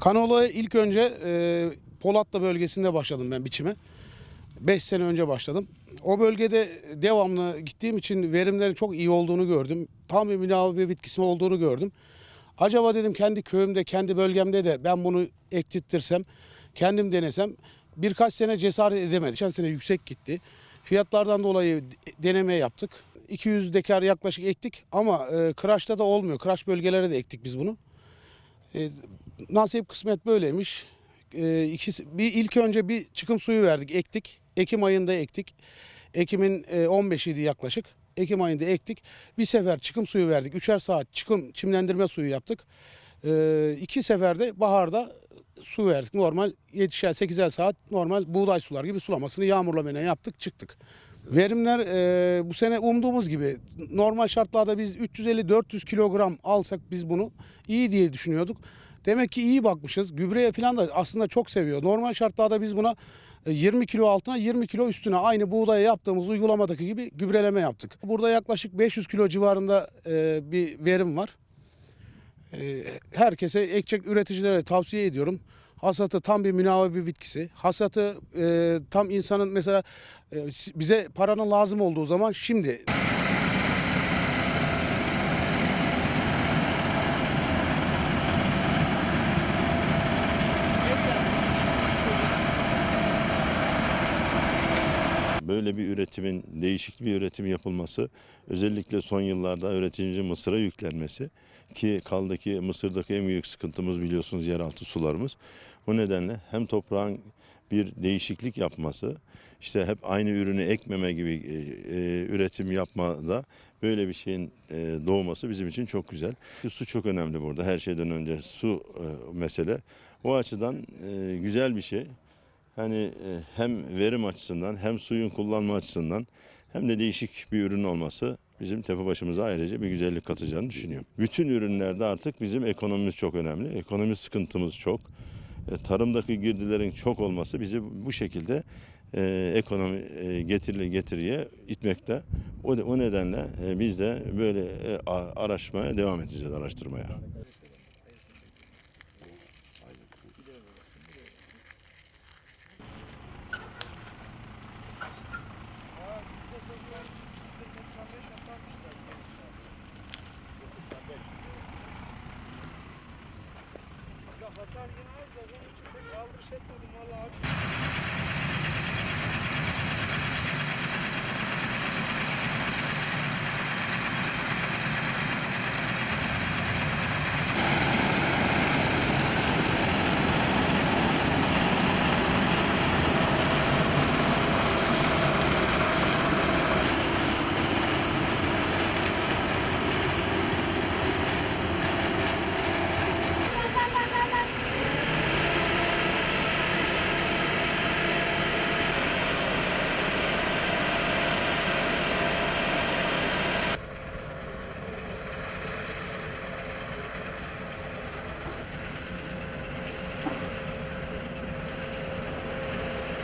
Kanola'ya ilk önce e, Polatlı bölgesinde başladım ben biçime. 5 sene önce başladım. O bölgede devamlı gittiğim için verimlerin çok iyi olduğunu gördüm. Tam bir münavve bitkisi olduğunu gördüm. Acaba dedim kendi köyümde, kendi bölgemde de ben bunu ektirtirsem, kendim denesem birkaç sene cesaret edemedim. Geçen sene yüksek gitti. Fiyatlardan dolayı deneme yaptık. 200 dekar yaklaşık ektik ama e, kıraçta da olmuyor. Kıraç bölgelere de ektik biz bunu. E, nasip kısmet böyleymiş. E, ikisi, bir ilk önce bir çıkım suyu verdik, ektik. Ekim ayında ektik. Ekim'in e, 15'iydi yaklaşık. Ekim ayında ektik. Bir sefer çıkım suyu verdik. Üçer saat çıkım çimlendirme suyu yaptık. E, iki seferde baharda su verdik. Normal 7'şer 8'er saat normal buğday sular gibi sulamasını yağmurlamayla yaptık çıktık. Verimler e, bu sene umduğumuz gibi normal şartlarda biz 350-400 kilogram alsak biz bunu iyi diye düşünüyorduk. Demek ki iyi bakmışız. Gübreye falan da aslında çok seviyor. Normal şartlarda biz buna e, 20 kilo altına 20 kilo üstüne aynı buğdaya yaptığımız uygulamadaki gibi gübreleme yaptık. Burada yaklaşık 500 kilo civarında e, bir verim var. E, herkese ekecek üreticilere tavsiye ediyorum. Hasatı tam bir münavve bir bitkisi. Hasatı e, tam insanın mesela e, bize paranın lazım olduğu zaman şimdi Böyle bir üretimin, değişik bir üretim yapılması, özellikle son yıllarda üreticinin Mısır'a yüklenmesi ki kaldı ki Mısır'daki en büyük sıkıntımız biliyorsunuz yeraltı sularımız. Bu nedenle hem toprağın bir değişiklik yapması, işte hep aynı ürünü ekmeme gibi e, e, üretim yapmada böyle bir şeyin e, doğması bizim için çok güzel. Su çok önemli burada her şeyden önce su e, mesele. O açıdan e, güzel bir şey. Hani e, hem verim açısından hem suyun kullanma açısından hem de değişik bir ürün olması bizim tepe başımıza ayrıca bir güzellik katacağını düşünüyorum. Bütün ürünlerde artık bizim ekonomimiz çok önemli. Ekonomi sıkıntımız çok. E, Tarımdaki girdilerin çok olması bizi bu şekilde e, ekonomi e, getirili getiriye itmekte. O, o nedenle e, biz de böyle e, a- araştırmaya devam edeceğiz araştırmaya. Yine az da onun için pek aldırış etmedim vallahi abi.